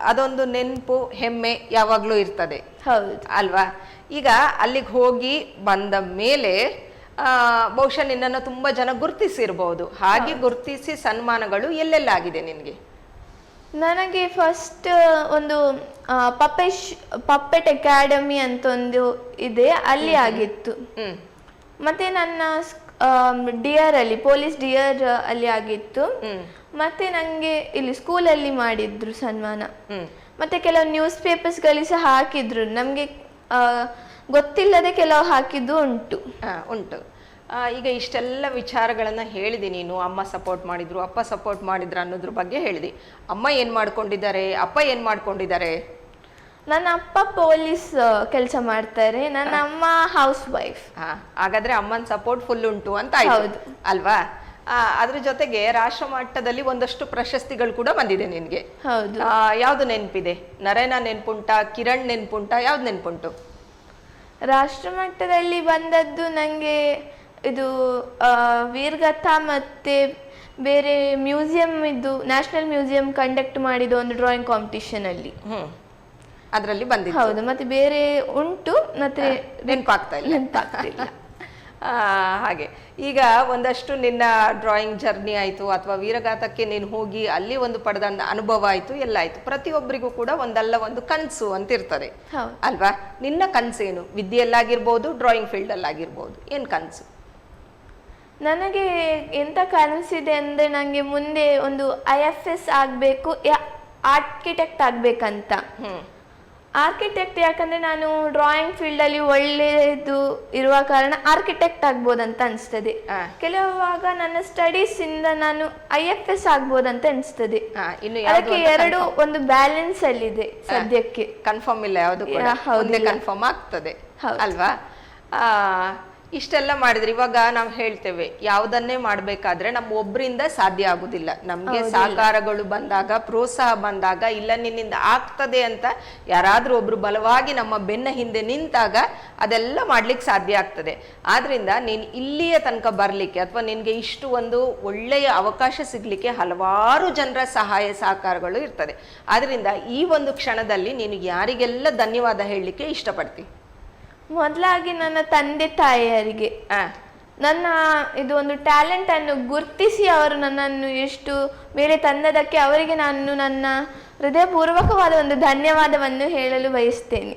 Speaker 1: ಅದೊಂದು ನೆನಪು ಹೆಮ್ಮೆ ಯಾವಾಗ್ಲೂ ಇರ್ತದೆ.
Speaker 2: ಹೌದು.
Speaker 1: ಅಲ್ವಾ? ಈಗ ಅಲ್ಲಿಗೆ ಹೋಗಿ ಬಂದ ಮೇಲೆ ಆ, ಬಹುಶಃ ನಿನ್ನನ್ನು ತುಂಬಾ ಜನ ಗುರ್ತಿಸಿರ್ಬಹುದು ಹಾಗೆ ಗುರ್ತಿಸಿ ಸನ್ಮಾನಗಳು ಎಲ್ಲೆಲ್ಲ ಆಗಿದೆ ನಿನ್ಗೆ?
Speaker 2: ನನಗೆ ಫಸ್ಟ್ ಒಂದು ಪಪ್ಪೆಶ್ ಪಪ್ಪೆಟ್ ಅಕಾಡೆಮಿ ಅಂತ ಒಂದು ಇದೆ ಅಲ್ಲಿ ಆಗಿತ್ತು. ಮತ್ತೆ ನನ್ನ ಡಿಯರ್ ಅಲ್ಲಿ ಪೊಲೀಸ್ ಡಿಯರ್ ಅಲ್ಲಿ ಆಗಿತ್ತು. ಮತ್ತೆ ನನಗೆ ಇಲ್ಲಿ ಸ್ಕೂಲಲ್ಲಿ ಮಾಡಿದ್ರು ಸನ್ಮಾನ. ಮತ್ತೆ ಕೆಲವು ನ್ಯೂಸ್ ಪೇಪರ್ಸ್ಗಳಿಗೆ ಸಹ ಹಾಕಿದ್ರು. ನಮಗೆ ಗೊತ್ತಿಲ್ಲದೆ ಕೆಲವು ಹಾಕಿದ್ದು ಉಂಟು.
Speaker 1: ಉಂಟು. ಈಗ ಇಷ್ಟೆಲ್ಲ ವಿಚಾರಗಳನ್ನ ಹೇಳಿದೆ ನೀನು. ಅಮ್ಮ ಸಪೋರ್ಟ್ ಮಾಡಿದ್ರು ಅಪ್ಪ ಸಪೋರ್ಟ್ ಮಾಡಿದ್ರು ಅನ್ನೋದ್ರ ಬಗ್ಗೆ ಹೇಳಿದೆ. ಅಮ್ಮ ಏನ್ ಮಾಡ್ಕೊಂಡಿದ್ದಾರೆ? ಅಪ್ಪ ಏನ್ ಮಾಡ್ಕೊಂಡಿದ್ದಾರೆ?
Speaker 2: ನನ್ನ ಅಪ್ಪ ಪೊಲೀಸ್ ಕೆಲಸ ಮಾಡ್ತಾರೆ. ನನ್ನ ಅಮ್ಮ ಹೌಸ್ ವೈಫ್
Speaker 1: ಹಾ ಹಾಗಾದ್ರೆ ಅಮ್ಮನ ಸಪೋರ್ಟ್ ಫುಲ್ ಉಂಟು ಅಂತ
Speaker 2: ಹೌದು.
Speaker 1: ಅಲ್ವಾ? ಅದ್ರ ಜೊತೆಗೆ ರಾಷ್ಟ್ರ ಮಟ್ಟದಲ್ಲಿ ಒಂದಷ್ಟು ಪ್ರಶಸ್ತಿಗಳು ಕೂಡ ಬಂದಿದೆ ನಿನ್ಗೆ.
Speaker 2: ಹೌದು.
Speaker 1: ಯಾವ್ದು ನೆನಪಿದೆ? ನರೇನ ನೆನ್ಪುಂಟ ಕಿರಣ್ ನೆನ್ಪುಂಟ ಯಾವ್ದು ನೆನ್ಪುಂಟು?
Speaker 2: ರಾಷ್ಟ್ರ ಮಟ್ಟದಲ್ಲಿ ಬಂದದ್ದು ನನಗೆ ಇದು ವೀರ್ಗಥ ಮತ್ತೆ ಬೇರೆ ಮ್ಯೂಸಿಯಂ ಇದು ನ್ಯಾಷನಲ್ ಮ್ಯೂಸಿಯಂ ಕಂಡಕ್ಟ್ ಮಾಡಿದ ಒಂದು ಡ್ರಾಯಿಂಗ್ ಕಾಂಪಿಟಿಷನ್ ಅಲ್ಲಿ.
Speaker 1: ಅದರಲ್ಲಿ ಬಂದಿತ್ತು.
Speaker 2: ಹೌದು ಮತ್ತೆ ಬೇರೆ ಉಂಟು ಮತ್ತೆ
Speaker 1: ನೆನಪಾಗ್ತಾ ಇಲ್ಲ.
Speaker 2: ನೆನಪಾಗ್ತಿಲ್ಲ *laughs*
Speaker 1: ಹಾಗೆ. ಈಗ ಒಂದಷ್ಟು ನಿನ್ನ ಡ್ರಾಯಿಂಗ್ ಜರ್ನಿ ಆಯಿತು ಅಥವಾ ವೀರಗಾತಕ್ಕೆ ನೀನು ಹೋಗಿ ಅಲ್ಲಿ ಒಂದು ಪಡೆದ ಅನುಭವ ಆಯಿತು ಎಲ್ಲ ಆಯಿತು. ಪ್ರತಿಯೊಬ್ಬರಿಗೂ ಕೂಡ ಒಂದಲ್ಲ ಒಂದು ಕನಸು ಅಂತ ಇರ್ತದೆ ಅಲ್ವಾ? ನಿನ್ನ ಕನಸೇನು? ವಿದ್ಯೆಯಲ್ಲಾಗಿರ್ಬೋದು ಡ್ರಾಯಿಂಗ್ ಫೀಲ್ಡಲ್ಲಾಗಿರ್ಬೋದು. ಏನು ಕನಸು?
Speaker 2: ನನಗೆ ಎಂತ ಕನಸಿದೆ ಅಂದರೆ ನನಗೆ ಮುಂದೆ ಒಂದು ಐ ಎಫ್ ಎಸ್ ಆಗಬೇಕು ಆರ್ಕಿಟೆಕ್ಟ್ ಆಗಬೇಕಂತ. ಆರ್ಕಿಟೆಕ್ಟ್ ಯಾಕಂದರೆ ನಾನು ಡ್ರಾಯಿಂಗ್ ಫೀಲ್ಡಲ್ಲಿ ಒಳ್ಳೆಯದು ಇರುವ ಕಾರಣ ಆರ್ಕಿಟೆಕ್ಟ್ ಆಗ್ಬೋದಂತ ಅನಿಸ್ತದೆ. ಕೆಲವಾಗ ನನ್ನ ಸ್ಟಡೀಸಿಂದ ನಾನು ಐ ಎಫ್ ಎಸ್ ಆಗ್ಬೋದಂತ ಅನಿಸ್ತದೆ. ಅದಕ್ಕೆ ಎರಡು ಒಂದು ಬ್ಯಾಲೆನ್ಸ್ ಅಲ್ಲಿದೆ ಸದ್ಯಕ್ಕೆ.
Speaker 1: ಕನ್ಫರ್ಮ್ ಇಲ್ಲ ಯಾವುದು ಕನ್ಫರ್ಮ್ ಆಗ್ತದೆ. ಅಲ್ವಾ? ಆ, ಇಷ್ಟೆಲ್ಲ ಮಾಡಿದ್ರೆ ಇವಾಗ ನಾವು ಹೇಳ್ತೇವೆ ಯಾವುದನ್ನೇ ಮಾಡಬೇಕಾದ್ರೆ ನಮ್ ಒಬ್ಬರಿಂದ ಸಾಧ್ಯ ಆಗುದಿಲ್ಲ. ನಮಗೆ ಸಹಕಾರಗಳು ಬಂದಾಗ ಪ್ರೋತ್ಸಾಹ ಬಂದಾಗ ಇಲ್ಲ ನಿನ್ನಿಂದ ಆಗ್ತದೆ ಅಂತ ಯಾರಾದ್ರೂ ಒಬ್ರು ಬಲವಾಗಿ ನಮ್ಮ ಬೆನ್ನ ಹಿಂದೆ ನಿಂತಾಗ ಅದೆಲ್ಲ ಮಾಡ್ಲಿಕ್ಕೆ ಸಾಧ್ಯ ಆಗ್ತದೆ. ಆದ್ರಿಂದ ನೀನ್ ಇಲ್ಲಿಯ ತನಕ ಬರ್ಲಿಕ್ಕೆ ಅಥವಾ ನಿನ್ಗೆ ಇಷ್ಟು ಒಂದು ಒಳ್ಳೆಯ ಅವಕಾಶ ಸಿಗ್ಲಿಕ್ಕೆ ಹಲವಾರು ಜನರ ಸಹಾಯ ಸಹಕಾರಗಳು ಇರ್ತದೆ. ಆದ್ರಿಂದ ಈ ಒಂದು ಕ್ಷಣದಲ್ಲಿ ನೀನು ಯಾರಿಗೆಲ್ಲ ಧನ್ಯವಾದ ಹೇಳಲಿಕ್ಕೆ ಇಷ್ಟಪಡ್ತಿ?
Speaker 2: ಮೊದಲಾಗಿ ನನ್ನ ತಂದೆ ತಾಯಿಯರಿಗೆ ನನ್ನ ಇದು ಒಂದು ಟ್ಯಾಲೆಂಟ್ ಅನ್ನು ಗುರುತಿಸಿ ಅವರು ನನ್ನನ್ನು ಎಷ್ಟು ಮೇಲೆ ತಂದದಕ್ಕೆ ಅವರಿಗೆ ನಾನು ನನ್ನ ಹೃದಯಪೂರ್ವಕವಾದ ಒಂದು ಧನ್ಯವಾದವನ್ನು ಹೇಳಲು ಬಯಸ್ತೇನೆ.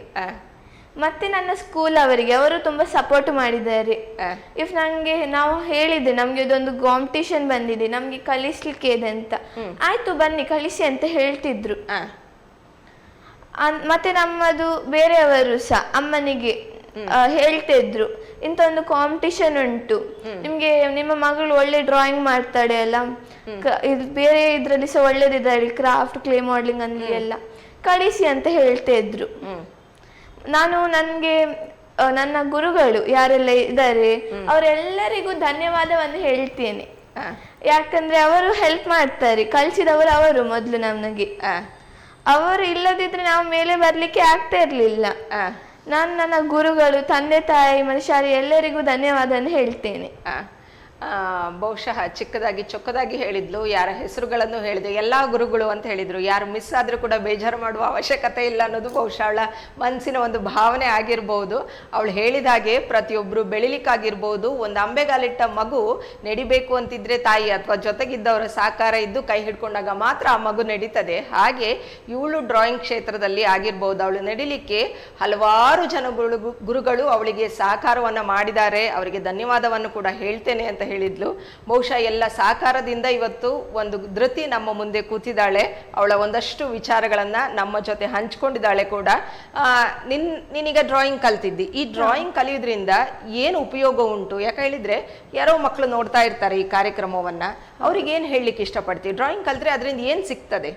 Speaker 2: ಮತ್ತೆ ನನ್ನ ಸ್ಕೂಲ್ ಅವರಿಗೆ ಅವರು ತುಂಬ ಸಪೋರ್ಟ್ ಮಾಡಿದ್ದಾರೆ. ಇಫ್ ನನಗೆ ನಾವು ಹೇಳಿದೆ ನಮಗೆ ಇದೊಂದು ಕಾಂಪಿಟೇಷನ್ ಬಂದಿದೆ ನಮಗೆ ಕಲಿಸ್ಲಿಕ್ಕೆ ಇದೆ ಅಂತ. ಆಯ್ತು ಬನ್ನಿ ಕಲಿಸಿ ಅಂತ ಹೇಳ್ತಿದ್ರು. ಮತ್ತೆ ನಮ್ಮದು ಬೇರೆಯವರು ಸಹ ಅಮ್ಮನಿಗೆ. ಹೇಳ್ತಿದ್ರು. ಇಂತ ಒಂದು ಕಾಂಪಿಟಿಷನ್ ಉಂಟು ನಿಮ್ಗೆ ನಿಮ್ಮ ಮಗಳು ಒಳ್ಳೆ ಡ್ರಾಯಿಂಗ್ ಮಾಡ್ತಾಳೆ ಅಲ್ಲ? ಇದು ಬೇರೆ ಇದ್ರಲ್ಲಿ ಸಹ ಒಳ್ಳೇದಿದ್ದಾರೆ ಕ್ರಾಫ್ಟ್ ಕ್ಲೇ ಮಾಡ್ಲಿಂಗ್ ಅಲ್ಲಿ ಎಲ್ಲ. ಕಳಿಸಿ ಅಂತ ಹೇಳ್ತಾ ಇದ್ರು ನಾನು ನನಗೆ ನನ್ನ ಗುರುಗಳು ಯಾರೆಲ್ಲ ಇದ್ದಾರೆ ಅವರೆಲ್ಲರಿಗೂ ಧನ್ಯವಾದವನ್ನು ಹೇಳ್ತೇನೆ. ಯಾಕಂದ್ರೆ ಅವರು ಹೆಲ್ಪ್ ಮಾಡ್ತಾರೆ. ಕಳ್ಸಿದವರು ಅವರು ಮೊದಲು ನಮಗೆ. ಅವರು ಇಲ್ಲದಿದ್ರೆ ನಾವು ಮೇಲೆ ಬರ್ಲಿಕ್ಕೆ ಆಗ್ತಾ ಇರ್ಲಿಲ್ಲ. ನಾನು ನನ್ನ ಗುರುಗಳು ತಂದೆ ತಾಯಿ ಮನುಷ್ಯರು ಎಲ್ಲರಿಗೂ ಧನ್ಯವಾದ ಹೇಳ್ತೇನೆ.
Speaker 1: ಬಹುಶಃ ಚಿಕ್ಕದಾಗಿ ಚೊಕ್ಕದಾಗಿ ಹೇಳಿದ್ಲು, ಯಾರ ಹೆಸರುಗಳನ್ನು ಹೇಳಿದೆ, ಎಲ್ಲ ಗುರುಗಳು ಅಂತ ಹೇಳಿದ್ರು. ಯಾರು ಮಿಸ್ ಆದರೂ ಕೂಡ ಬೇಜಾರು ಮಾಡುವ ಅವಶ್ಯಕತೆ ಇಲ್ಲ ಅನ್ನೋದು ಬಹುಶಃ ಅವಳ ಮನಸ್ಸಿನ ಒಂದು ಭಾವನೆ ಆಗಿರ್ಬೋದು. ಅವಳು ಹೇಳಿದ ಹಾಗೆ ಪ್ರತಿಯೊಬ್ಬರು ಬೆಳಿಲಿಕ್ಕಾಗಿರ್ಬೋದು. ಒಂದು ಅಂಬೆಗಾಲಿಟ್ಟ ಮಗು ನಡಿಬೇಕು ಅಂತಿದ್ರೆ ತಾಯಿ ಅಥವಾ ಜೊತೆಗಿದ್ದವರ ಸಹಕಾರ ಇದ್ದು ಕೈ ಹಿಡ್ಕೊಂಡಾಗ ಮಾತ್ರ ಆ ಮಗು ನಡೀತದೆ. ಹಾಗೆ ಇವಳು ಡ್ರಾಯಿಂಗ್ ಕ್ಷೇತ್ರದಲ್ಲಿ ಆಗಿರ್ಬೋದು. ಅವಳು ನಡಿಲಿಕ್ಕೆ ಹಲವಾರು ಜನ ಗುರುಗಳು ಅವಳಿಗೆ ಸಹಕಾರವನ್ನು ಮಾಡಿದ್ದಾರೆ. ಅವರಿಗೆ ಧನ್ಯವಾದವನ್ನು ಕೂಡ ಹೇಳ್ತೇನೆ ಅಂತ ಹೇಳಿದ್ಲು. ಬಹುಶಃ ಎಲ್ಲ ಸಾಕಾರದಿಂದ ಇವತ್ತು ಒಂದು ಧೃತಿ ನಮ್ಮ ಮುಂದೆ ಕೂತಿದ್ದಾಳೆ. ಅವಳ ಒಂದಷ್ಟು ವಿಚಾರಗಳನ್ನ ನಮ್ಮ ಜೊತೆ ಹಂಚ್ಕೊಂಡಿದ್ದಾಳೆ ಕೂಡ. ನಿನ್ ನೀನೀಗ ಡ್ರಾಯಿಂಗ್ ಕಲ್ತಿದ್ದಿ. ಈ ಡ್ರಾಯಿಂಗ್ ಕಲಿಯೋದ್ರಿಂದ ಏನು ಉಪಯೋಗ ಉಂಟು? ಯಾಕೆ ಹೇಳಿದ್ರೆ ಯಾರೋ ಮಕ್ಕಳು ನೋಡ್ತಾ ಇರ್ತಾರೆ ಈ ಕಾರ್ಯಕ್ರಮವನ್ನ. ಅವ್ರಿಗೆ ಏನು ಹೇಳಲಿಕ್ಕೆ ಇಷ್ಟಪಡ್ತೀವಿ ಡ್ರಾಯಿಂಗ್ ಕಲ್ತ್ರೆ ಅದರಿಂದ ಏನು ಸಿಗ್ತದೆ?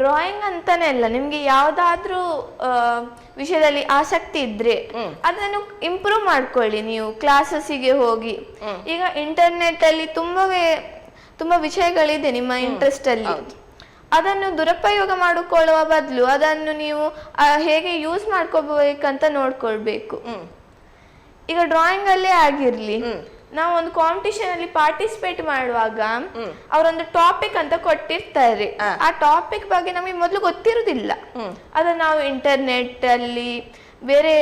Speaker 2: ಡ್ರಾಯಿಂಗ್ ಅಂತಾನೆ ಅಲ್ಲ ನಿಮ್ಗೆ ಯಾವ್ದಾದ್ರೂ ವಿಷಯದಲ್ಲಿ ಆಸಕ್ತಿ ಇದ್ರೆ ಅದನ್ನು ಇಂಪ್ರೂವ್ ಮಾಡ್ಕೊಳ್ಳಿ ನೀವು ಕ್ಲಾಸಸ್ಸಿಗೆ ಹೋಗಿ. ಈಗ ಇಂಟರ್ನೆಟ್ ಅಲ್ಲಿ ತುಂಬಾ ತುಂಬಾ ವಿಷಯಗಳಿದೆ ನಿಮ್ಮ ಇಂಟ್ರೆಸ್ಟ್ ಅಲ್ಲಿ. ಅದನ್ನು ದುರುಪಯೋಗ ಮಾಡಿಕೊಳ್ಳುವ ಬದಲು ಅದನ್ನು ನೀವು ಹೇಗೆ ಯೂಸ್ ಮಾಡ್ಕೋಬೇಕಂತ ನೋಡ್ಕೊಳ್ಬೇಕು. ಈಗ ಡ್ರಾಯಿಂಗ್ ಅಲ್ಲೇ ಆಗಿರ್ಲಿ. ನಾವು ಒಂದು ಕಾಂಪಿಟಿಷನ್ ಅಲ್ಲಿ ಪಾರ್ಟಿಸಿಪೇಟ್ ಮಾಡುವಾಗ ಅವರೊಂದು ಟಾಪಿಕ್ ಅಂತ ಕೊಟ್ಟಿರ್ತಾರೆ. ಆ ಟಾಪಿಕ್ ಬಗ್ಗೆ ನಮಗೆ ಮೊದಲು ಗೊತ್ತಿರುವುದಿಲ್ಲ ಅದನ್ನ ನಾವು ಇಂಟರ್ನೆಟ್ ಅಲ್ಲಿ ಬೇರೆ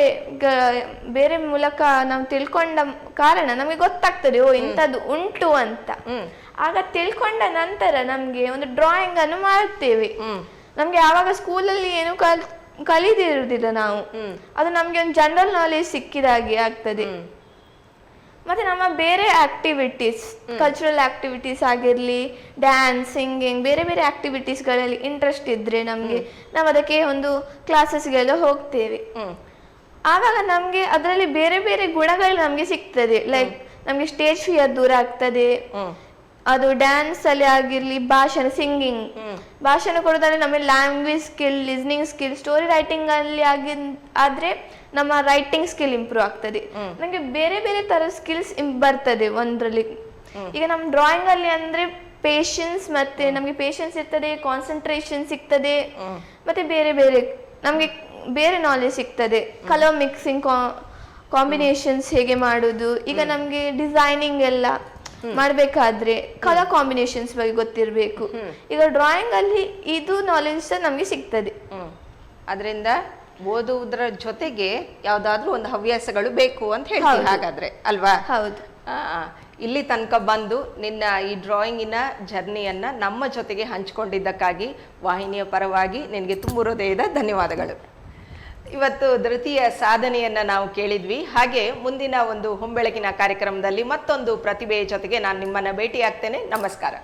Speaker 2: ಬೇರೆ ಮೂಲಕ ನಾವು ತಿಳ್ಕೊಂಡ ಕಾರಣ ನಮಗೆ ಗೊತ್ತಾಗ್ತದೆ ಓ ಇಂಥದ್ದು ಉಂಟು ಅಂತ. ಆಗ ತಿಳ್ಕೊಂಡ ನಂತರ ನಮ್ಗೆ ಒಂದು ಡ್ರಾಯಿಂಗ್ ಅನ್ನು ಮಾಡ್ತೇವೆ ನಮ್ಗೆ ಯಾವಾಗ ಸ್ಕೂಲಲ್ಲಿ ಏನು ಕಲ್ ಕಲಿದಿರುವುದಿಲ್ಲ ನಾವು. ಅದು ನಮ್ಗೆ ಒಂದು ಜನರಲ್ ನಾಲೆಜ್ ಸಿಕ್ಕಿದಾಗೆ ಆಗ್ತದೆ. ಮತ್ತೆ ನಮ್ಮ ಬೇರೆ ಆಕ್ಟಿವಿಟೀಸ್ ಕಲ್ಚರಲ್ ಆಕ್ಟಿವಿಟೀಸ್ ಆಗಿರಲಿ ಡ್ಯಾನ್ಸ್ ಸಿಂಗಿಂಗ್ ಬೇರೆ ಬೇರೆ ಆಕ್ಟಿವಿಟೀಸ್ಗಳಲ್ಲಿ ಇಂಟ್ರೆಸ್ಟ್ ಇದ್ರೆ ನಮಗೆ ನಾವು ಅದಕ್ಕೆ ಒಂದು ಕ್ಲಾಸಸ್ಗೆಲ್ಲ ಹೋಗ್ತೇವೆ. ಆವಾಗ ನಮಗೆ ಅದರಲ್ಲಿ ಬೇರೆ ಬೇರೆ ಗುಣಗಳು ನಮಗೆ ಸಿಗ್ತದೆ. ಲೈಕ್ ನಮಗೆ ಸ್ಟೇಜ್ ಫಿಯರ್ ದೂರ ಆಗ್ತದೆ. ಅದು ಡ್ಯಾನ್ಸ್ ಅಲ್ಲಿ ಆಗಿರ್ಲಿ ಭಾಷಣ ಸಿಂಗಿಂಗ್ ಭಾಷಣ ಕೊಡೋದಾದ್ರೆ ನಮಗೆ language skill listening skill story writing ಅಲ್ಲಿ ಆಗಿ ಆದ್ರೆ ನಮ್ಮ ರೈಟಿಂಗ್ ಸ್ಕಿಲ್ ಇಂಪ್ರೂವ್ ಆಗ್ತದೆ. ನನಗೆ ಬೇರೆ ಬೇರೆ ತರ ಸ್ಕಿಲ್ಸ್ ಬರ್ತದೆ ಒಂದ್ರಲ್ಲಿ. ಈಗ ನಮ್ಮ ಡ್ರಾಯಿಂಗ್ ಅಲ್ಲಿ ಅಂದ್ರೆ ಪೇಷನ್ಸ್ ಮತ್ತೆ ನಮಗೆ ಪೇಶನ್ಸ್ ಇರ್ತದೆ ಕಾನ್ಸಂಟ್ರೇಷನ್ ಸಿಗ್ತದೆ ಮತ್ತೆ ಬೇರೆ ಬೇರೆ ನಮಗೆ ಬೇರೆ ನಾಲೆಜ್ ಸಿಗ್ತದೆ. ಕಲರ್ ಮಿಕ್ಸಿಂಗ್ ಕಾಂಬಿನೇಷನ್ಸ್ ಹೇಗೆ ಮಾಡುದು ಈಗ ನಮಗೆ ಡಿಸೈನಿಂಗ್ ಎಲ್ಲ ಮಾಡ್ಬೇಕಾದ್ರೆ ಕಲರ್ ಕಾಂಬಿನೇಷನ್ಸ್ ಬಗ್ಗೆ ಗೊತ್ತಿರಬೇಕು. ಈಗ ಡ್ರಾಯಿಂಗ್ ಅಲ್ಲಿ ಇದು ನಾಲೆಜ್ ನಮಗೆ ಸಿಗ್ತದೆ.
Speaker 1: ಅದರಿಂದ ಓದುವುದರ ಜೊತೆಗೆ ಯಾವ್ದಾದ್ರೂ ಒಂದು ಹವ್ಯಾಸಗಳು ಬೇಕು ಅಂತ ಹೇಳ್ತೀವಿ ಹಾಗಾದ್ರೆ ಅಲ್ವಾ?
Speaker 2: ಹೌದು.
Speaker 1: ಇಲ್ಲಿ ತನಕ ಬಂದು ನಿನ್ನ ಈ ಡ್ರಾಯಿಂಗಿನ ಜರ್ನಿಯನ್ನ ನಮ್ಮ ಜೊತೆಗೆ ಹಂಚಿಕೊಂಡಿದ್ದಕ್ಕಾಗಿ ವಾಹಿನಿಯ ಪರವಾಗಿ ನಿನಗೆ ತುಂಬ ಹೃದಯದ ಧನ್ಯವಾದಗಳು. ಇವತ್ತು ಧೃತಿಯ ಸಾಧನೆಯನ್ನ ನಾವು ಕೇಳಿದ್ವಿ. ಹಾಗೆ ಮುಂದಿನ ಒಂದು ಹೊಂಬೆಳಕಿನ ಕಾರ್ಯಕ್ರಮದಲ್ಲಿ ಮತ್ತೊಂದು ಪ್ರತಿಭೆಯ ಜೊತೆಗೆ ನಾನು ನಿಮ್ಮನ್ನ ಭೇಟಿ ಆಗ್ತೇನೆ ನಮಸ್ಕಾರ.